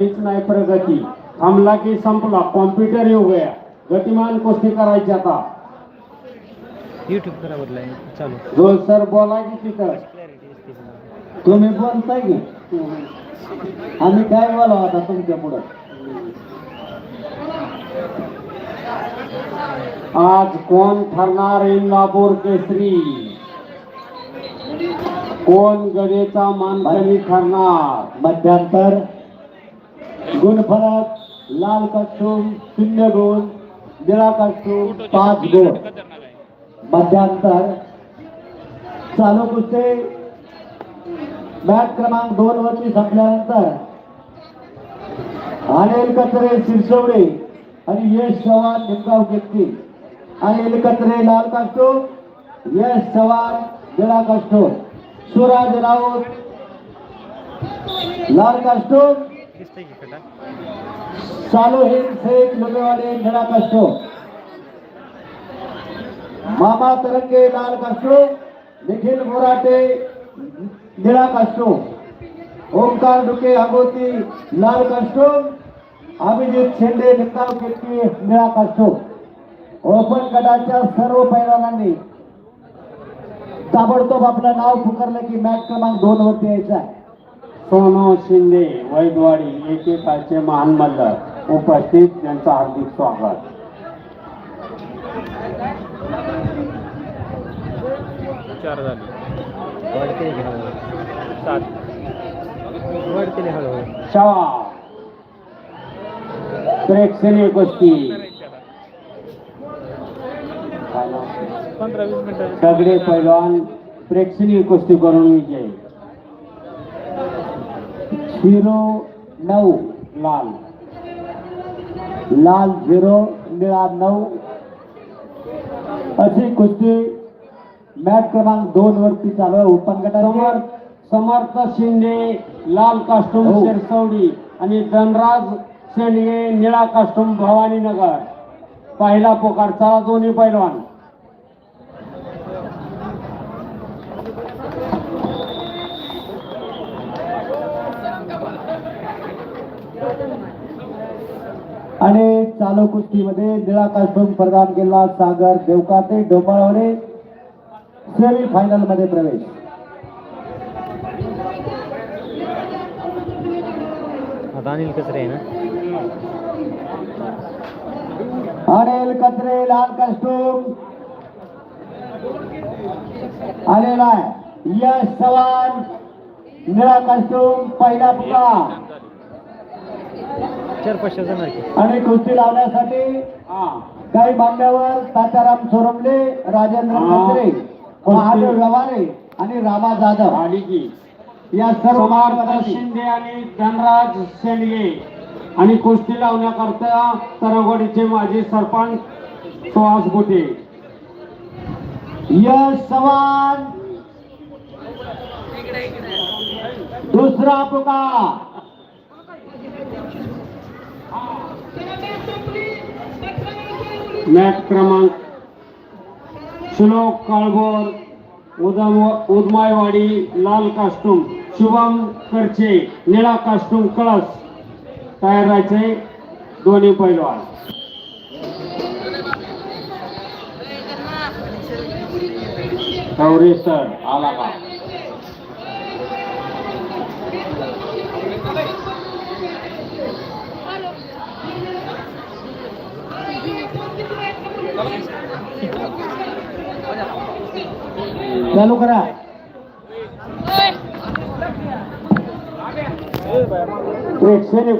हीच नाही प्रगती थांबला की संपला. कॉम्प्युटर हो गया. गतिमान कुस्ती करायची आता. यूट्यूब करा बदलाय चालू. जो सर बोला की तिथं. तुम्ही बोलताय की? आम्ही काय बोलाव आता तुमच्या पुढं? आज कोण ठरणार इंदापूर केसरी? कोण गडेचा मानकरी ठरणार? मध्यांतर गुणफलक लाल कस्टूम शून्य गुण निळा कस्टूम पाच गुण. मध्यांतर चालू कुस्ती. मॅच क्रमांक दोन वरती संपल्यानंतर अनिल कचरे शिरसवडे आणि यश चव्हाण निमगाव घेतली अनिल कचरे लाल कास्टो यश चव्हाण निळा कास्टो सुराज राऊत लाल कास्टो चालू हिंद शेख लुमेवाडे निळा कास्टो मामा तरंगे लाल कास्टो निखिल मोराटे निळा कास्टो ओमकार डुके अगोती लाल कास्टो अभिजित शेंडे निकाल केटकी निळा कास्टो ओपन गटाच्या सर्व पैलवानांनी ताबडतोब आपलं नाव पुकारलं की मॅच क्रमांक दोन वरती यायचा आहे. सोनू शिंदे वैदवाडी एकेकाचे महान मल्हार उपस्थित त्यांचं हार्दिक स्वागत. चार झाले. सात. प्रेक्षणीय कुस्ती. पंधरा वीस मिनिटं. सगळे पैलवान प्रेक्षणीय कुस्ती करून विजय. झिरो नऊ लाल. लाल झिरो निळा नऊ. अशी कुस्ती मॅच क्रमांक दोन वरती चालू आहे. ओपन गटावर समर्थ शिंदे लाल कास्टूम हो. शिरसवडी आणि धनराज शेंडगे निळा कास्टूम भवानीनगर. पहिला पोकार चला दोन्ही पैलवान. आणि चालू कुस्तीमध्ये निळा कास्टूम प्रदान केला सागर देवकाते डोंबाळवडे सेमी फायनलमध्ये प्रवेश अनिल कचरे ना? अनिल कचरे लाल कास्टूम. आलेला आहे. यश चव्हाण निळा कास्टूम पहिला पुकार चार पाचशे जण आहे की. आणि कुस्ती लावण्यासाठी काही मान्यवर तात्याराम सोरमले राजेंद्र कचरे महादेव रवारे आणि रामा जाधव. या सर्व शिंदे आणि धनराज शेंडगे. आणि कुस्ती लावण्याकरता तरगोडीचे माजी सरपंच सुहास गोटे. यश चव्हाण. दुसरा पुकार. मॅच क्रमांक. श्लोक काळभोर उदम उदमायवाडी लाल कास्टूम शुभम करचे निळा कास्टूम कळस. तयार राहायचे दोन्ही पैलवान. सर आला का? चालू करा. प्रेक्षणीय